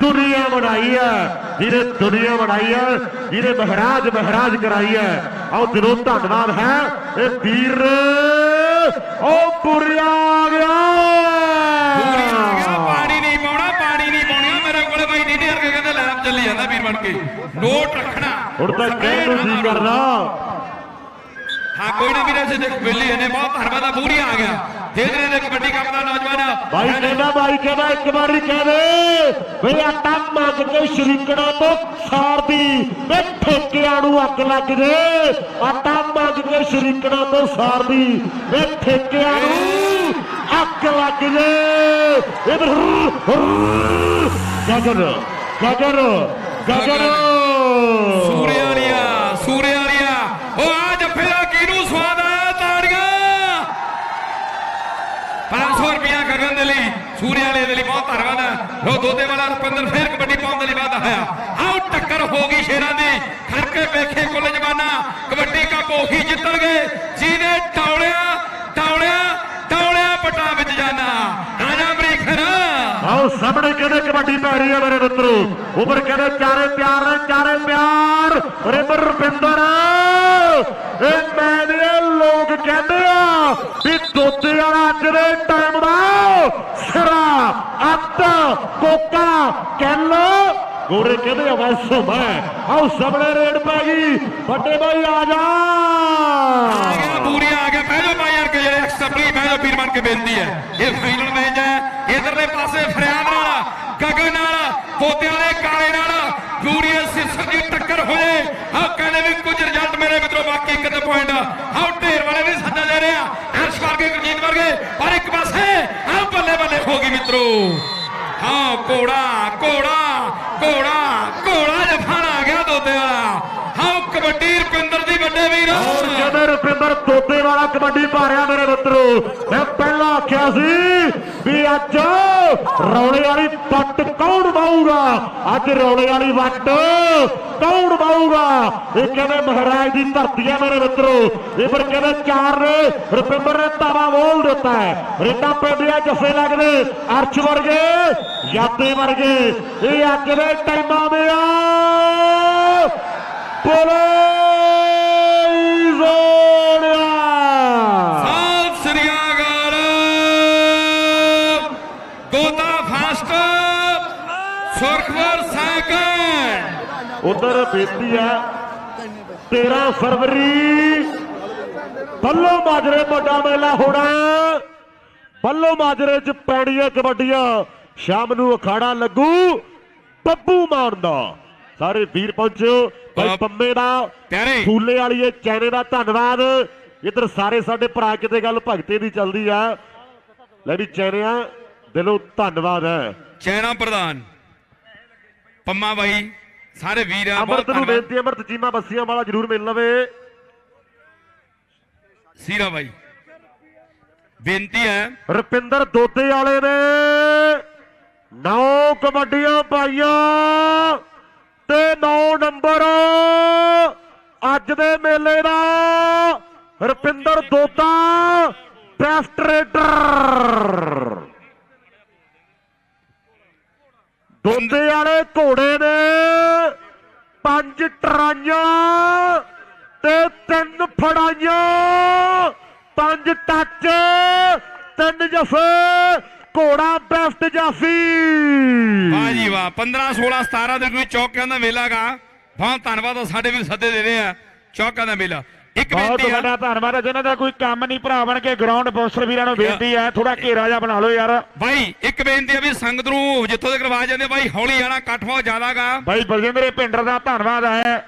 ਦੁਨੀਆ ਬਣਾਈ ਹੈ ਜਿਹਨੇ ਦੁਨੀਆ ਬਣਾਈ ਹੈ ਜਿਹਨੇ ਮਹਾਰਾਜ ਮਹਾਰਾਜ ਕਰਾਈ ਹੈ ਆਓ ਦਿਲੋਂ ਧੰਨਵਾਦ ਹੈ। ਇਹ ਵੀਰ ਉਹ ਪੁਰੀਆ ਆ ਗਿਆ। ਪੂਰੀ ਆ ਗਿਆ ਪਾਣੀ ਨਹੀਂ ਪਾਉਣਾ ਪਾਣੀ ਨਹੀਂ ਪਾਉਣਾ। ਮੇਰੇ ਕੋਲੇ ਬਾਈ ਡੀਡੀ ਵਰਗੇ ਕਹਿੰਦੇ ਲੈਬ ਚੱਲੀ ਜਾਂਦਾ ਵੀਰ ਬਣ ਕੇ। ਨੋਟ ਰੱਖਣਾ। ਹੁਣ ਤਾਂ ਕਹਿਣ ਨੂੰ ਜੀ ਕਰਦਾ ਹਾਂ ਕੋਈ ਨਾ ਵੀਰੇ ਸੇ ਵੇਲੀ ਇਹਨੇ ਬਹੁਤ ਧੰਨਵਾਦ ਆ ਪੂਰੀ ਆ ਗਿਆ ਦੇਖ ਰਹੇ ਨੇ ਕਬੱਡੀ ਕੱਪ ਦਾ ਨੌਜਵਾਨ ਭਾਈ ਕਹਿੰਦਾ ਭਾਈ ਕਹਿੰਦਾ ਇੱਕ ਵਾਰੀ ਕਹਿ ਦੇ। ਵੀ ਆਟਾ ਮੰਗ ਕੇ ਸ਼ਰੀਕਣਾ ਤੋਂ ਸਾਰਦੀ ਵੇ ਠੇਕਿਆਂ ਨੂੰ ਅੱਗ ਲੱਗ ਜੇ। ਆਟਾ ਮੰਗ ਕੇ ਸ਼ਰੀਕਣਾ ਤੋਂ ਸਾਰਦੀ ਵੇ ਠੇਕਿਆਂ ਨੂੰ ਅੱਗ ਲੱਗ ਜੇ। ਇਧਰ ਗਗਨ ਗਗਨ। ਗਗਨ ਸੂਰੇ ਵਾਲੀਆ ਸੂਰੇ ਵਾਲੀਆ ਉਹ ਆ ਜੱਫੇ ਦਾ ਕਿਹਨੂੰ ਸਵਾਦ ਆਇਆ ਤਾੜੀਆਂ 500 ਰੁਪਿਆ ਦੇ ਲਈ ਸੂਰੇ ਵਾਲੇ ਦੇ ਲਈ ਬਹੁਤ ਧੰਨਵਾਦ ਲੋ ਦੋਦੇ ਵਾਲਾ ਰੁਪਿੰਦਰ ਫੇਰ ਕਬੱਡੀ ਪਾਉਣ ਦੇ ਲਈ ਵਾਦਾ ਹੋਇਆ। ਆਓ, ਟੱਕਰ ਹੋ ਗਈ ਸ਼ੇਰਾਂ ਦੀ। ਖੜ ਵੇਖੇ ਕੁੱਲ ਜਵਾਨਾ। ਕਬੱਡੀ ਕੱਪ ਉਹੀ ਜਿੱਤਣਗੇ, ਜਿਹਨੇ ਟੌਲਿਆ ਟੌਲਿਆ ਟੌਲਿਆ ਪਟਾ ਵਿੱਚ ਜਾਣਾ। ਆਜਾ ਅਮਰੀਕਨ ਆਓ, ਸਾਹਮਣੇ ਕਹਿੰਦੇ ਕਬੱਡੀ ਪੈ ਰਹੀ ਹੈ ਮੇਰੇ ਮਿੱਤਰੋ। ਉਪਰ ਕਹਿੰਦੇ ਚਾਰੇ ਪਿਆਰ ਨੇ, ਚਾਰੇ ਪਿਆਰ। ਰਿੰਦਰ ਰੁਪਿੰਦਰ, ਇਹ ਮੈਨੇ ਲੋਕ ਕਹਿੰਦੇ ਆ ਵੀ ਦੋਤੇ ਵਾਲਾ ਅੱਜ ਦੇ ਟਾਈਮ ਦਾ ਸਿਰਾ ਅੱਤ ਕੋਕਾ ਕੱਲ ਗੋਰੇ ਕਹਿੰਦੇ ਆ ਵੈਸੋ ਮੈਂ। ਆਓ ਸਾਹਮਣੇ ਰੇਡ ਪੈ ਗਈ। ਵੱਡੇ ਭਾਈ ਆ ਜਾ। ਆ ਗਿਆ ਪੂਰੀ ਆ ਗਿਆ। ਬਹਿ ਜਾਓ ਭਾਈ ਯਾਰ ਕਿ ਜਿਹੜੇ ਬਹਿ ਜਾਓ ਵੀਰ ਬਣ ਕੇ ਬੇਨਤੀ ਹੈ। ਇਹ ਫਾਈਨਲ ਮੈਚ ਹੈ। ਇਧਰਲੇ ਪਾਸੇ ਫਰਿਆਦ ਨਾਲ ਗਗਨ ਨਾਲ ਪੋਤੇ ਵਾਲੇ ਕਾਲੇ ਨਾਲ ਪੂਰੀ ਸਿਰਸਰ ਦੀ ਟੱਕਰ ਹੋਏ ਆਹ ਕਹਿੰਦੇ ਵੀ ਕੁਝ ਰਿਜ਼ਲਟ ਮੇਰੇ ਮਿੱਤਰੋ ਬਾਕੀ ਇੱਕ ਤੇ ਪੁਆਇੰਟ ਆਹ ਢੇਰ ਵਾਲੇ ਵੀ ਸੱਜਾ ਜਾ ਰਿਹਾ ਅਰਸ਼ ਵਰਗੇ ਗੁਰਜੀਤ ਵਰਗੇ ਪਰ ਇੱਕ ਪਾਸੇ ਆਹ ਬੱਲੇ ਬੱਲੇ ਹੋ ਗਈ ਮਿੱਤਰੋ ਘੋੜਾ ਘੋੜਾ ਘੋੜਾ ਘੋੜਾ ਕੋੜਾ ਜਫਾਨ ਆ ਗਿਆ ਦੋਦੇ ਵਾਲਾ। ਹਾਂ ਕਬੱਡੀ ਰੁਪਿੰਦਰ ਦੀ ਵੱਡੇ ਵੀਰ। ਔਰ ਕਹਿੰਦੇ ਰੁਪਿੰਦਰ ਤੋਤੇ ਵਾਲਾ ਕਬੱਡੀ ਪਾ ਮੇਰੇ ਮਿੱਤਰੋ, ਮੈਂ ਪਹਿਲਾਂ ਆਖਿਆ ਸੀ ਵੀ ਅੱਜ ਰੌਲੇ ਵਾਲੀ ਪੱਟ ਕੌਣ ਬਾਊਗਾ? ਅੱਜ ਰੌਲੇ ਵਾਲੀ ਵੱਟ ਕੌਣ ਬਾਊਗਾ? ਇਹ ਕਹਿੰਦੇ ਮਹਾਰਾਜ ਦੀ ਧਰਤੀ ਹੈ ਮੇਰੇ ਮਿੱਤਰੋ। ਇਹ ਪਰ ਕਹਿੰਦੇ ਚਾਰ ਨੇ ਰੁਪਿੰਦਰ ਨੇ ਤਾਵਾ ਬੋਲ ਦਿੱਤਾ ਹੈ। ਰੇਡਾ ਪੈਂਦੀਆਂ ਜੱਫੇ ਲੱਗਦੇ, ਅਰਸ਼ ਵਰਗੇ, ਯਾਦੇ ਵਰਗੇ। ਇਹ ਅੱਜ ਦੇ ਟਾਈਮਾਂ ਦੇ ਆ। ਪੋਲੇ ਸੁਰਖਵਰ ਸੈਕੰਡ ਉਧਰ ਬੇਤੀ ਹੈ 13 ਫਰਵਰੀ ਬੱਲੋ ਮਾਜਰੇ ਵੱਡਾ ਮੇਲਾ ਹੋਣਾ। ਬੱਲੋ ਮਾਜਰੇ ਚ ਪੈਣੀਆਂ ਕਬੱਡੀਆਂ ਸ਼ਾਮ ਨੂੰ ਅਖਾੜਾ ਲੱਗੂ ਪੱਪੂ ਮਾਨ ਦਾ। ਸਾਰੇ ਵੀਰ ਪਹੁੰਚਿਓ ਭਾਈ ਪੰਮੇ ਦਾ ਫੂਲੇ ਵਾਲੀ ਇਹ ਚੈਨੇ ਦਾ ਧੰਨਵਾਦ। ਇੱਧਰ ਸਾਰੇ ਸਾਡੇ ਭਰਾ ਕਿਤੇ ਗੱਲ ਭਗਤੇ ਦੀ ਚੱਲਦੀ ਆ। ਲੈ ਵੀ ਚੈਨਿਆ ਦਿਲੋਂ ਧੰਨਵਾਦ ਹੈ। ਚੈਨਾ ਪ੍ਰਧਾਨ। ਪੰਮਾ ਬਾਈ ਸਾਰੇ ਵੀਰ ਅਮਰਤ ਨੂੰ ਬੇਨਤੀ ਅਮਰਤ ਚੀਮਾ ਬੱਸੀਆਂ ਵਾਲਾ ਜਰੂਰ ਮਿਲ ਲਵੇ। ਸੀਰਾ ਬਾਈ ਬੇਨਤੀ ਹੈ। ਰੁਪਿੰਦਰ ਦੋਤੇ ਵਾਲੇ ਨੇ। ਨੌ ਕਬੱਡੀਆਂ ਪਾਈਆਂ ਤੇ 9 ਨੰਬਰ ਅੱਜ ਦੇ ਮੇਲੇ ਦਾ ਰੁਪਿੰਦਰ ਦੋਤਾ ਬੈਸਟ ਰੇਡਰ। ਦੋਤੇ ਵਾਲੇ ਘੋੜੇ ਨੇ ਪੰਜ ਟਰਾਈਆਂ ਤੇ ਤਿੰਨ ਫੜਾਈਆਂ, ਪੰਜ ਟੱਚ, ਤਿੰਨ ਜਫੇ, ਘੋੜਾ ਬੈਸਟ ਜਾਫੀ। ਵਾਹ ਜੀ ਵਾਹ 15 16 17 ਦੇ ਕੋਈ ਚੌਕਿਆਂ ਦਾ ਮੇਲਾ ਗਾ। ਬਹੁਤ ਧੰਨਵਾਦ ਸਾਡੇ ਵੀ ਸੱਦੇ ਦੇ ਰਹੇ ਆ ਚੌਕਾਂ ਦਾ ਮੇਲਾ। ਇੱਕ ਬਹੁਤ ਬੇਨਤੀ ਆ। ਵੱਡਾ ਧੰਨਵਾਦ ਹੈ ਜਿਨ੍ਹਾਂ ਦਾ ਕੋਈ ਕੰਮ ਨਹੀਂ ਭਰਾ ਬਣ ਕੇ ਗਰਾਊਂਡ ਬੌਂਸਰ ਵੀਰਾਂ ਨੂੰ ਬੇਨਤੀ ਹੈ ਥੋੜਾ ਘੇਰਾ ਜਿਹਾ ਬਣਾ ਲਓ ਯਾਰ। ਬਾਈ ਇੱਕ ਬੇਨਤੀ ਆ ਵੀ ਸੰਗਤ ਨੂੰ ਜਿੱਥੋਂ ਤੱਕ ਆਵਾਜ਼ ਜਾਂਦੇ ਬਾਈ ਹੌਲੀ ਜਾਣਾ ਇਕੱਠ ਬਹੁਤ ਜ਼ਿਆਦਾ ਗਾ ਬਾਈ ਬਲਜਿੰਦਰ ਇਹ ਪਿੰਡਰ ਦਾ ਧੰਨਵਾਦ ਹੈ।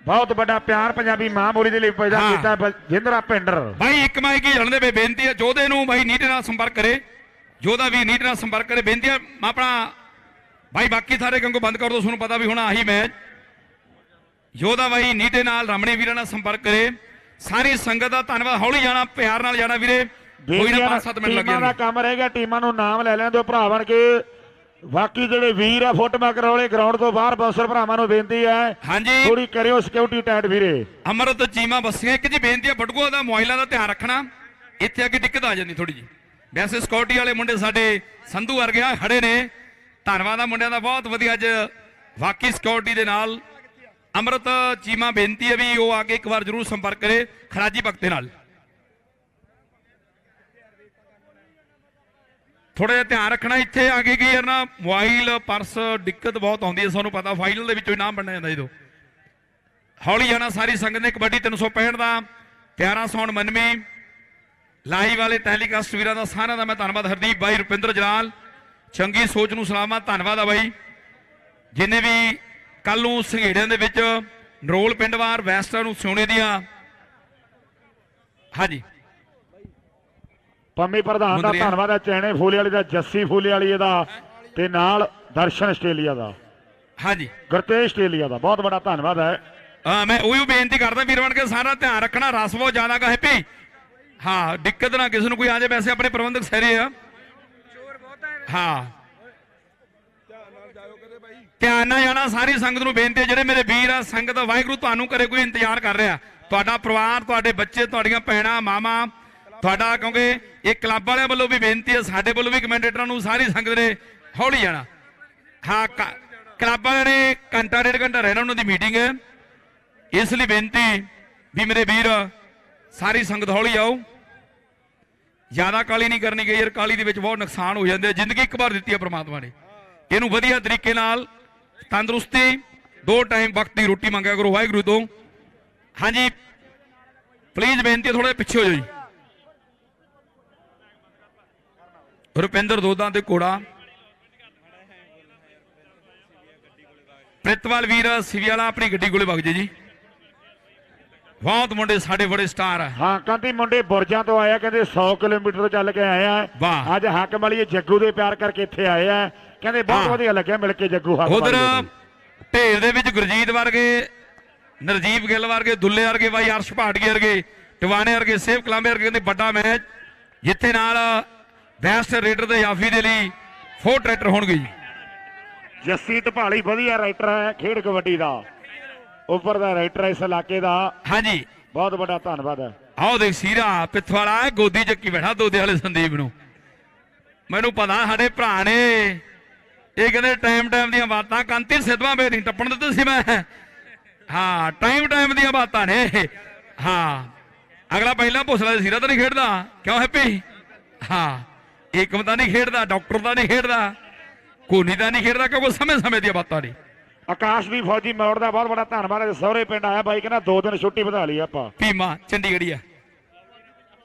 ਬਹੁਤ ਵੱਡਾ ਪਿਆਰ ਪੰਜਾਬੀ ਮਾਂ ਬੋਲੀ ਦੇ ਲਈ ਪੈਦਾ ਹਾਂ। ਕੀਤਾ ਬਲਜਿੰਦਰਾ ਪਿੰਡਰ ਬਾਈ ਇੱਕ ਮਾਈ ਕੀ ਜਾਣਦੇ ਬੇ ਬੇਨਤੀ ਆ ਜੋਧੇ ਨੂੰ ਬਾਈ ਨੀਟੇ ਨਾਲ ਸੰਪਰਕ ਕਰੇ। ਜੋਧਾ ਵੀ ਨੀਟੇ ਨਾਲ ਸੰਪਰਕ ਕਰੇ। ਬੇਨਤੀ ਆ ਆਪਣਾ ਬਾਈ ਬਾਕੀ ਸਾਰੇ ਕਿਉਂਕਿ ਬੰਦ ਕਰ ਦੋ ਤੁਹਾਨੂੰ ਪਤਾ ਵੀ ਹੁਣ ਆਹੀ ਮੈਚ ਜੋਧਾ ਬਾਈ ਨੀਟੇ ਨਾਲ ਰਮਣੇ ਵੀਰਾਂ ਨਾਲ ਸੰਪਰਕ ਕਰੇ। ਸਾਰੀ ਸੰਗਤ ਦਾ ਧੰਨਵਾਦ। ਹੌਲੀ ਜਾਣਾ ਪਿਆਰ ਨਾਲ ਜਾਣਾ ਵੀਰੇ। ਕੋਈ ਨਾ 5-7 ਮਿੰਟ ਲੱਗ ਟੀਮਾਂ ਦਾ ਕੰਮ ਰਹਿ ਗਿਆ ਟੀਮਾਂ ਨੂੰ ਨਾਮ ਲੈ ਲੈਣ ਦਿਓ ਭਰਾ ਬਣ ਕੇ। ਬਾਕੀ ਜਿਹੜੇ ਵੀਰ ਆ ਫੁੱਟਮਾਕਰ ਵਾਲੇ ਗਰਾਊਂਡ ਤੋਂ ਬਾਹਰ ਬੌਂਸਰ ਭਰਾਵਾਂ ਨੂੰ ਬੇਨਤੀ ਹੈ। ਹਾਂਜੀ। ਥੋੜੀ ਕਰਿਓ ਸਿਕਿਉਰਿਟੀ ਟਾਈਟ ਵੀਰੇ। ਅਮਰਤ ਚੀਮਾ ਬੱਸੀਆਂ ਇੱਕ ਜੀ ਬੇਨਤੀ ਆ ਬਟੂਆ ਦਾ ਮੋਬਾਈਲਾਂ ਦਾ ਧਿਆਨ ਰੱਖਣਾ। ਇੱਥੇ ਅੱਗੇ ਦਿੱਕਤ ਆ ਜਾਂਦੀ ਥੋੜੀ ਜੀ। ਵੈਸੇ ਸਕਿਉਰਟੀ ਵਾਲੇ ਮੁੰਡੇ ਸਾਡੇ ਸੰਧੂ ਵਰਗੇ ਆ ਖੜੇ ਨੇ। ਧੰਨਵਾਦ ਆ ਮੁੰਡਿਆਂ ਦਾ ਬਹੁਤ ਵਧੀਆ ਅੱਜ ਵਾਕਈ ਸਕਿਉਰਟੀ ਦੇ ਨਾਲ। ਅਮਰਤ, ਚੀਮਾ ਬੇਨਤੀ ਹੈ ਵੀ ਉਹ ਆ ਕੇ ਇੱਕ ਵਾਰ ਜਰੂਰ ਸੰਪਰਕ ਕਰੇ ਖਰਾਜੀ ਭਗਤੇ ਨਾਲ। ਥੋੜਾ ਜਿਹਾ ਧਿਆਨ ਰੱਖਣਾ ਇੱਥੇ ਆ ਕੇ ਕੀ ਯਾਰ ਨਾ ਮੋਬਾਈਲ ਪਰਸ ਦਿੱਕਤ ਬਹੁਤ ਆਉਂਦੀ ਹੈ ਸਾਨੂੰ ਪਤਾ ਫਾਈਨਲ ਦੇ ਵਿੱਚੋਂ ਇਨਾਮ ਨਾਮ ਬਣਨਾ ਜਾਂਦਾ ਜਦੋਂ। ਹੌਲੀ ਜਾਣਾ ਸਾਰੀ ਸੰਗਤ ਨੇ, ਕਬੱਡੀ 365 ਦਾ ਪਿਆਰਾ ਸੌਣ ਮਨਮੀ ਲਾਈਵ ਵਾਲੇ ਟੈਲੀਕਾਸਟ ਵੀਰਾਂ ਦਾ, ਸਾਰਿਆਂ ਦਾ ਮੈਂ ਧੰਨਵਾਦ। ਹਰਦੀਪ ਬਾਈ, ਰੁਪਿੰਦਰ ਜਲਾਲ, ਚੰਗੀ ਸੋਚ ਨੂੰ ਸਲਾਮਾ, ਧੰਨਵਾਦ ਆ ਬਾਈ। ਜਿਨੇ ਵੀ ਕੱਲ ਨੂੰ ਸੰਘੇੜਿਆਂ ਦੇ ਵਿੱਚ ਨਰੋਲ ਪਿੰਡਵਾਰ ਵੈਸਟਰ ਨੂੰ ਸੋਨੇ ਦੀਆਂ ਹਾਂਜੀ। ਪੰਮੀ ਪ੍ਰਧਾਨ ਦਾ। ਧੰਨਵਾਦ ਹੈ ਚੈਣੇ ਫੂਲੇ ਵਾਲੀ ਦਾ ਜੱਸੀ ਫੂਲੇ ਵਾਲੀ ਦਾ ਤੇ ਨਾਲ ਦਰਸ਼ਨ ਆਸਟ੍ਰੇਲੀਆ ਦਾ। ਹਾਂਜੀ। ਗੁਰਤੇਜ ਆਸਟ੍ਰੇਲੀਆ ਦਾ ਬਹੁਤ ਵੱਡਾ ਧੰਨਵਾਦ ਹੈ। ਅਹ ਮੈਂ ਉਹੀ ਬੇਨਤੀ ਕਰਦਾ ਵੀਰ ਬਣ ਕੇ ਸਾਰਾ ਧਿਆਨ ਰੱਖਣਾ ਰਸ ਬਹੁਤ ਜ਼ਿਆਦਾ ਕਾ ਹੈਪੀ। ਹਾਂ ਦਿੱਕਤ ਨਾ ਕਿਸੇ ਨੂੰ ਕੋਈ ਆ ਜਾਏ ਵੈਸੇ ਆਪਣੇ ਪ੍ਰਬੰਧਕ ਸਹਿਰੇ ਆ। ਹਾਂ। ਧਿਆਨ ਨਾਲ ਜਾਣਾ, ਸਾਰੀ ਸੰਗਤ ਨੂੰ ਬੇਨਤੀ ਹੈ, ਜਿਹੜੇ ਮੇਰੇ ਵੀਰ ਆ, ਸੰਗਤ, ਵਾਹਿਗੁਰੂ ਤੁਹਾਨੂੰ ਕਰੇ ਕੋਈ ਇੰਤਜ਼ਾਰ ਕਰ ਰਿਹਾ। ਤੁਹਾਡਾ ਪਰਿਵਾਰ, ਤੁਹਾਡੇ ਬੱਚੇ, ਤੁਹਾਡੀਆਂ ਭੈਣਾਂ ਮਾਮਾ ਤੁਹਾਡਾ ਕਿਉਂਕਿ ਇਹ ਕਲੱਬ ਵਾਲਿਆਂ ਵੱਲੋਂ ਵੀ ਬੇਨਤੀ ਹੈ, ਸਾਡੇ ਵੱਲੋਂ ਵੀ ਕਮੈਂਡੇਟਰਾਂ ਨੂੰ ਸਾਰੀ ਸੰਗਤ ਨੇ ਹੌਲੀ ਜਾਣਾ। ਹਾਂ, ਕ- ਕਲੱਬ ਵਾਲਿਆਂ ਨੇ ਘੰਟਾ, ਡੇਢ ਘੰਟਾ ਰਹਿਣਾ, ਉਹਨਾਂ ਦੀ ਮੀਟਿੰਗ ਹੈ। ਇਸ ਲਈ ਬੇਨਤੀ ਵੀ ਮੇਰੇ ਵੀਰ, ਸਾਰੀ ਸੰਗਤ ਹੌਲੀ ਆਓ। ਜ਼ਿਆਦਾ ਕਾਲੀ ਨਹੀਂ ਕਰਨੀ ਗਈ ਯਾਰ, ਕਾਲੀ ਦੇ ਵਿੱਚ ਬਹੁਤ ਨੁਕਸਾਨ ਹੋ ਜਾਂਦੇ ਜ਼ਿੰਦਗੀ ਇੱਕ ਵਾਰ ਦਿੱਤੀ ਹੈ ਪ੍ਰਮਾਤਮਾ ਨੇ। ਇਹਨੂੰ ਵਧੀਆ ਤਰੀਕੇ ਨਾਲ ਤੰਦਰੁਸਤੀ ਦੋ ਟਾਈਮ ਵਕਤ ਦੀ ਰੋਟੀ ਮੰਗਿਆ ਕਰੋ ਵਾਹਿਗੁਰੂ ਤੋਂ। ਹਾਂਜੀ ਪਲੀਜ਼ ਬੇਨਤੀ ਥੋੜੇ ਪਿੱਛੇ ਹੋ ਜਾਓ ਜੀ। ਰੁਪਿੰਦਰ ਦੋਦਾਂ ਤੇ ਕੋੜਾ ਪ੍ਰਿਤਵਾਲ ਵੀਰ ਸਿਵੀ ਵਾਲਾ ਆਪਣੀ ਗੱਡੀ ਕੋਲੇ ਵਗ ਜੇ ਜੀ। ਬਹੁਤ ਮੁੰਡੇ ਸਾਡੇ ਬੜੇ ਸਟਾਰ ਆ। ਹਾਂ ਕਹਿੰਦੀ ਮੁੰਡੇ ਬੁਰਜਾਂ ਤੋਂ ਆਇਆ ਕਹਿੰਦੇ 100 ਕਿਲੋਮੀਟਰ ਤੋਂ ਚੱਲ ਕੇ ਆਏ ਆ ਵਾਹ। ਅੱਜ ਹਾਕਮ ਵਾਲੀ ਜੱਗੂ ਦੇ ਪਿਆਰ ਕਰਕੇ ਇੱਥੇ ਆਏ ਆ ਕਹਿੰਦੇ ਬਹੁਤ। ਵਧੀਆ ਲੱਗਿਆ ਮਿਲ ਕੇ ਜੱਗੂ ਹਾਕਮ ਉਧਰ ਨੂੰ। ਢੇਰ ਦੇ ਵਿੱਚ ਗੁਰਜੀਤ ਵਰਗੇ ਨਰਜੀਤ ਗਿੱਲ ਵਰਗੇ ਦੁੱਲੇ ਵਰਗੇ ਬਾਈ ਅਰਸ਼ ਭਾਟਗੀ ਵਰਗੇ ਟਿਵਾਣੇ ਵਰਗੇ ਸੇਵ ਕਲਾਂਬੇ ਵਰਗੇ ਕਹਿੰਦੇ ਵੱਡਾ ਮੈਚ ਜਿੱਥੇ ਨਾਲ ਬੈਸਟ ਰੇਡਰ ਦੇ ਯਾਫੀ ਦੇ ਲਈ ਫੋਰ ਟਰੈਕਟਰ ਹੋਣਗੇ ਜੀ। ਜੱਸੀ ਢਪਾਲੀ ਵਧੀਆ ਰਾਈਟਰ ਹੈ ਖੇਡ ਕਬੱਡੀ ਦਾ। ਉੱਪਰ ਦਾ ਰਾਈਟਰ ਇਸ ਇਲਾਕੇ ਦਾ। ਹਾਂਜੀ। ਬਹੁਤ ਵੱਡਾ ਧੰਨਵਾਦ ਹੈ। ਆਓ ਦੇਖ ਸੀਰਾ ਪਿੱਥਵਾਲਾ ਗੋਦੀ ਚੱਕੀ ਬੈਠਾ ਦੋਦੇ ਵਾਲੇ ਸੰਦੀਪ ਨੂੰ। ਮੈਨੂੰ ਪਤਾ ਸਾਡੇ ਭਰਾ ਨੇ ਇਹ ਕਹਿੰਦੇ ਟਾਈਮ ਟਾਈਮ ਦੀਆਂ ਬਾਤਾਂ ਕੰਤੀ ਸਿੱਧਵਾਂ ਬੇ ਨਹੀਂ ਟੱਪਣ ਦਿੱਤੇ ਸੀ ਮੈਂ। ਹਾਂ ਟਾਈਮ ਟਾਈਮ ਦੀਆਂ ਬਾਤਾਂ ਨੇ। ਹਾਂ ਅਗਲਾ ਪਹਿਲਾਂ ਪੁੱਛਦਾ ਸੀਰਾ ਤਾਂ ਨਹੀਂ ਖੇਡਦਾ? ਕਿਉਂ ਹੈਪੀ? ਹਾਂ ਏਕਮ ਤਾਂ ਨਹੀਂ ਖੇਡਦਾ ਡਾਕਟਰ ਤਾਂ ਨਹੀਂ ਖੇਡਦਾ ਕੋਨੀ ਤਾਂ ਨਹੀਂ ਖੇਡਦਾ ਕਿਉਂਕਿ ਸਮੇਂ ਸਮੇਂ ਦੀਆਂ ਬਾਤਾਂ ਨੇ। ਆਕਾਸ਼ ਵੀ ਫੌਜੀ ਮੌੜ ਦਾ ਬਹੁਤ ਵੱਡਾ ਧੰਨਵਾਦ ਹੈ। ਸਹੁਰੇ ਪਿੰਡ ਆਇਆ ਬਾਈ ਕਹਿੰਦਾ ਦੋ ਦਿਨ ਛੁੱਟੀ ਵਧਾ ਲਈ ਆਪਾਂ। ਭੀਮਾ ਚੰਡੀਗੜ੍ਹੀ ਆ।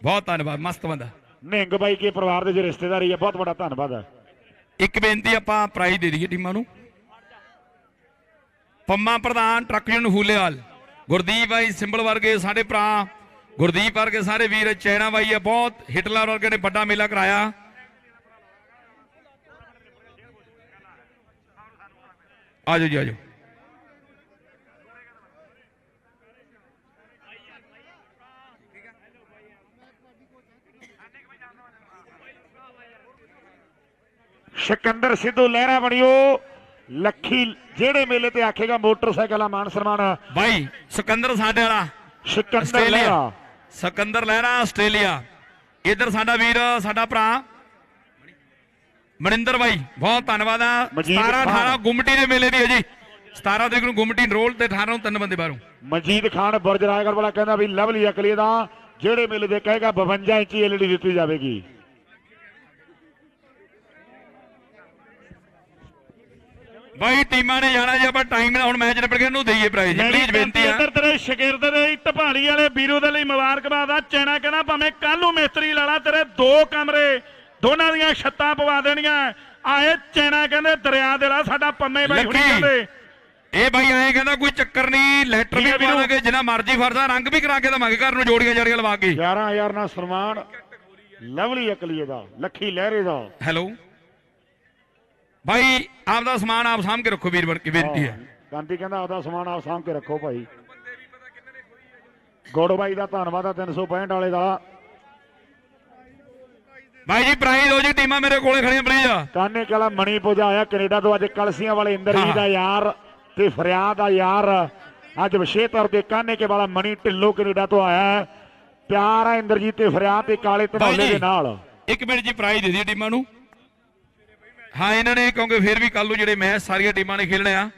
ਬਹੁਤ ਧੰਨਵਾਦ ਮਸਤ ਬੰਦਾ। ਨਿੰਗ ਬਾਈ ਕੇ ਪਰਿਵਾਰ ਦੇ ਜੋ ਰਿਸ਼ਤੇਦਾਰੀ ਹੈ ਬਹੁਤ ਵੱਡਾ ਧੰਨਵਾਦ ਹੈ। ਇੱਕ ਬੇਨਤੀ ਆਪਾਂ ਪ੍ਰਾਈਜ਼ ਦੇ ਦਈਏ ਟੀਮਾਂ ਨੂੰ। ਪੰਮਾ ਪ੍ਰਧਾਨ ਟਰੱਕ ਯੂਨੀਅਨ ਹੂਲੇਵਾਲ, ਗੁਰਦੀਪ ਬਾਈ ਸਿੰਬਲ ਵਰਗੇ ਸਾਡੇ ਭਰਾ, ਗੁਰਦੀਪ ਵਰਗੇ ਸਾਰੇ ਵੀਰ, ਚੈਨਾ ਬਾਈ ਆ, ਬਹੁਤ ਹਿਟਲਰ ਵਰਗੇ ਨੇ ਵੱਡਾ ਮੇਲਾ ਕਰਾਇਆ। ਆਜੋ ਜੀ ਆਜੋ ਸਿਕੰਦਰ ਸਿੱਧੂ ਲਹਿਰਾ ਬਣਿਓ। ਲੱਖੀ ਜਿਹੜੇ ਮੇਲੇ ਤੇ ਆਖੇਗਾ ਮੋਟਰਸਾਈਕਲ ਆ ਮਾਨ ਸਨਮਾਨ। ਬਾਈ ਸਿਕੰਦਰ ਸਾਡੇ ਵਾਲਾ। ਸਿਕੰਦਰ ਲਹਿਰਾ। ਸਿਕੰਦਰ ਲਹਿਰਾ ਆਸਟ੍ਰੇਲੀਆ। ਇਧਰ ਸਾਡਾ ਵੀਰ ਸਾਡਾ ਭਰਾ। ਮਨਿੰਦਰ ਬਾਈ ਬਹੁਤ ਧੰਨਵਾਦ ਆ। ਮਜੀਦ 17 18 ਖਾਨ। ਗੁੰਮਟੀ ਦੇ ਮੇਲੇ ਦੀ ਹੈ ਜੀ। 17 ਤਰੀਕ ਨੂੰ ਗੁੰਮਟੀ ਰੋਲ ਤੇ 18 ਨੂੰ ਤਿੰਨ ਬੰਦੇ ਬਾਹਰੋਂ। ਮਜੀਦ ਖਾਨ ਬੁਰਜ ਰਾਏਗੜ ਵਾਲਾ ਕਹਿੰਦਾ ਵੀ ਲਵਲੀ ਅਕਲੀ ਦਾ ਜਿਹੜੇ ਮੇਲੇ ਦੇ ਕਹੇਗਾ 52 ਇੰਚੀ ਐਲਈਡੀ ਦਿੱਤੀ ਜਾਵੇਗੀ। ਬਾਈ ਟੀਮਾਂ ਨੇ ਜਾਣਾ ਜੀ ਆਪਾਂ ਟਾਈਮ ਨਾਲ ਹੁਣ ਮੈਚ ਨਿਬੜ ਗਿਆ ਨੂੰ ਦਈਏ ਪ੍ਰਾਈਜ਼ ਪਲੀਜ਼ ਬੇਨਤੀ ਆ। ਇੱਧਰ ਤੇਰੇ ਸ਼ਗਿਰਦ ਦੇ ਢਪਾਲੀ ਵਾਲੇ ਵੀਰੋ ਦੇ ਲਈ ਮੁਬਾਰਕਬਾਦ ਆ। ਚੈਨਾ ਕਹਿੰਦਾ ਭਾਵੇਂ ਕੱਲ ਨੂੰ ਮਿਸਤਰੀ ਲਾ ਲਾ ਤੇਰੇ ਦੋ ਕਮਰੇ ਦੋਨਾਂ ਦੀਆਂ ਛੱਤਾਂ ਪਵਾ ਦੇਣੀਆਂ। ਆਏ ਚੈਨਾ ਕਹਿੰਦੇ ਦਰਿਆ ਦੇ ਲਾ ਸਾਡਾ ਪੰਮੇ ਬਾਈ ਹੁਣੀ। ਕਹਿੰਦੇ ਇਹ ਬਾਈ ਐਂ ਕਹਿੰਦਾ ਕੋਈ ਚੱਕਰ ਨਹੀਂ ਲੈਟਰ ਵੀ ਹੈ ਪਾ ਵੀਰੋ। ਲਾਂਗੇ ਜਿੰਨਾ ਮਰਜ਼ੀ ਫਰਦਾ ਰੰਗ ਵੀ ਕਰਾ ਕੇ ਦਵਾਂਗੇ ਘਰ ਨੂੰ ਜੋੜੀਆਂ ਜੜੀਆਂ ਲਵਾ ਕੇ। 11000 ਨਾਲ ਸਨਮਾਨ ਲਵਲੀ ਅਕਲੀਏ ਦਾ ਲੱਖੀ ਲਹਿਰੇ ਦਾ। ਹੈਲੋ ਬਾਈ ਆਪਦਾ ਸਮਾਨ ਆਪ ਸਾਂਭ ਕੇ ਰੱਖੋ ਵੀਰ ਬਣ ਕੇ ਬੇਨਤੀ ਹੈ। ਗਾਂਧੀ ਕਹਿੰਦਾ ਆਪਦਾ ਸਮਾਨ ਆਪ ਸਾਂਭ ਕੇ ਰੱਖੋ ਭਾਈ। ਗੋੜ ਬਾਈ ਦਾ ਧੰਨਵਾਦ ਆ 365 ਵਾਲੇ ਦਾ। ਬਾਈ ਜੀ ਪ੍ਰਾਈਜ਼ ਹੋ ਜੀ ਟੀਮਾਂ ਮੇਰੇ ਕੋਲੇ ਖੜੀਆਂ ਪਲੀਜ਼ ਕਾਨੇ ਕਲਾ ਮਣੀ ਪੂਜਾ ਆਇਆ ਕੈਨੇਡਾ ਤੋਂ ਅੱਜ ਕਲਸੀਆਂ ਵਾਲੇ ਇੰਦਰਜੀਤ। ਦਾ ਯਾਰ ਤੇ ਫਰਿਆਦ ਦਾ ਯਾਰ। ਅੱਜ ਵਿਸ਼ੇਸ਼ ਤੌਰ ਤੇ ਕਾਨੇ ਕੇ ਵਾਲਾ ਮਣੀ ਢਿੱਲੋਂ ਕੈਨੇਡਾ ਤੋਂ ਆਇਆ ਹੈ। ਪਿਆਰ ਹੈ ਇੰਦਰਜੀਤ ਤੇ ਫਰਿਆਦ ਤੇ ਕਾਲੇ ਜੀ ਦੇ ਨਾਲ। ਇੱਕ ਮਿੰਟ ਜੀ ਪ੍ਰਾਈਜ਼ ਦੇ ਦਿਓ ਟੀਮਾਂ ਨੂੰ। ਹਾਂ, ਇਹਨਾਂ ਨੇ ਕਿਉਂਕਿ ਫਿਰ ਵੀ ਕੱਲ ਨੂੰ ਜਿਹੜੇ ਮੈਚ ਸਾਰੀਆਂ ਟੀਮਾਂ ਨੇ ਖੇਲਣੇ ਆ